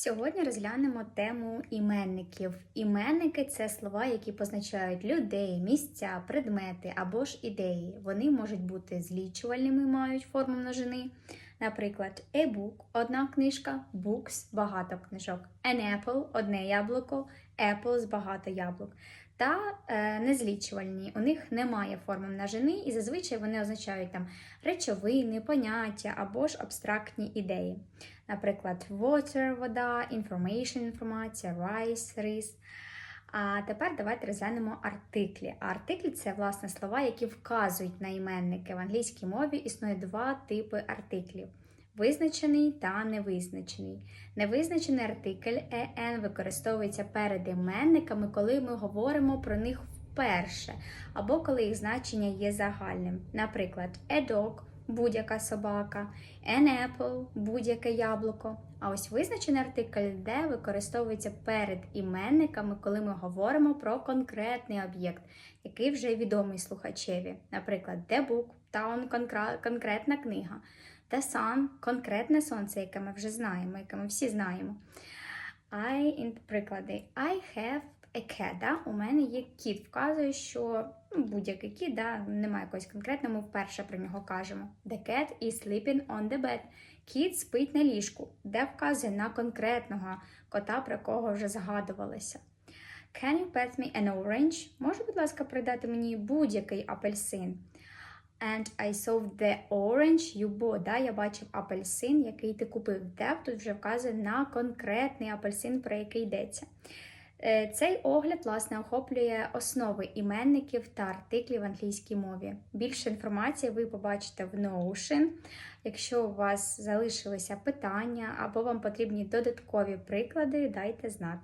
Сьогодні розглянемо тему іменників. Іменники це слова, які позначають людей, місця, предмети або ж ідеї. Вони можуть бути злічувальними, мають форму множини. Наприклад, a book – одна книжка, books – багато книжок, an apple – одне яблуко, apples – багато яблук. Та е, незлічувальні. У них немає форми множини, і зазвичай вони означають там речовини, поняття або ж абстрактні ідеї. Наприклад, water – вода, information – інформація, rice – рис. А тепер давайте розглянемо артиклі. А артиклі це власне слова, які вказують на іменники. В англійській мові існує два типи артиклів: визначений та невизначений. Невизначений артикль «en» використовується перед іменниками, коли ми говоримо про них вперше, або коли їх значення є загальним. Наприклад, a dog – будь-яка собака, an apple – будь-яке яблуко. А ось визначений артикль де використовується перед іменниками, коли ми говоримо про конкретний об'єкт, який вже відомий слухачеві. Наприклад, the book – town – конкретна книга, the sun – конкретне сонце, яке ми вже знаємо, яке ми всі знаємо. I, приклади, I have cat, да? у мене є кіт. Вказує, що ну, будь-який кіт, да? немає якогось конкретного, ми вперше про нього кажемо. The cat is sleeping on the bed. Кіт спить на ліжку, де вказує на конкретного кота, про кого вже згадувалося. Can you pass me an orange? Може, будь ласка, передати мені будь-який апельсин. And I saw the orange you bought. Да, я бачив апельсин, який ти купив. Де тут вже вказує на конкретний апельсин, про який йдеться. Е, Цей огляд, власне, охоплює основи іменників та артиклів в англійській мові. Більше інформації ви побачите в Notion. Якщо у вас залишилися питання або вам потрібні додаткові приклади, дайте знати.